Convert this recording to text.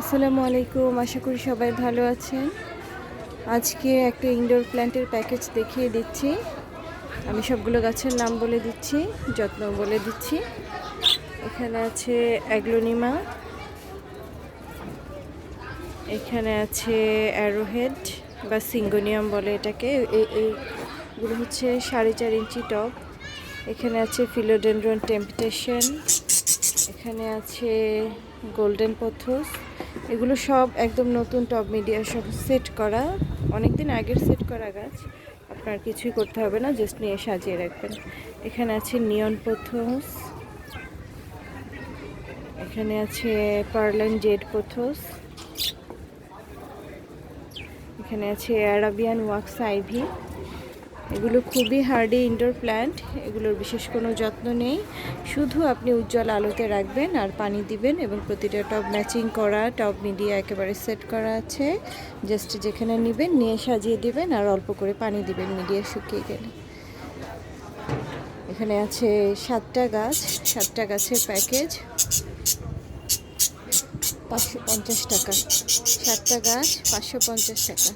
আসসালামু আলাইকুম, আশা করি সবাই ভালো আছেন। আজকে একটা ইনডোর প্ল্যান্টের প্যাকেজ দেখিয়ে দিচ্ছি। আমি সবগুলো গাছের নাম বলে দিচ্ছি, যত্ন বলে দিচ্ছি। এখানে আছে অ্যাগ্লোনিমা। এখানে আছে অ্যারোহেড বা সিঙ্গোনিয়াম বলে এটাকে। এই এইগুলো হচ্ছে সাড়ে চার ইঞ্চি টপ। এখানে আছে ফিলোডেন্ড্রন টেম্পটেশন এখানে আছে গোল্ডেন পথস এগুলো সব একদম নতুন টপ মিডিয়া সব সেট করা। অনেক দিন আগের সেট করা গাছ। আপনার কিছুই করতে হবে না জাস্ট নিয়ে সাজিয়ে রাখবেন। এখানে আছে নিয়ন পথস এখানে আছে পার্লান জেড পথস এখানে আছে অ্যারাবিয়ান ওয়াক্স আইভি এগুলো খুবই হার্ডি ইনডোর প্ল্যান্ট এগুলোর বিশেষ কোনো যত্ন নেই। শুধু আপনি উজ্জ্বল আলোতে রাখবেন আর পানি দিবেন এবং প্রতিটা টব ম্যাচিং করা টব মিডিয়া একেবারে সেট করা আছে। জাস্ট যেখানে নেবেন, নিয়ে সাজিয়ে দিবেন আর অল্প করে পানি দিবেন মিডিয়া শুকিয়ে গেলে। এখানে আছে সাতটা গাছ, সাতটা গাছের প্যাকেজ। পাঁচশো পঞ্চাশ টাকা। সাতটা গাছ, পাঁচশো পঞ্চাশ টাকা।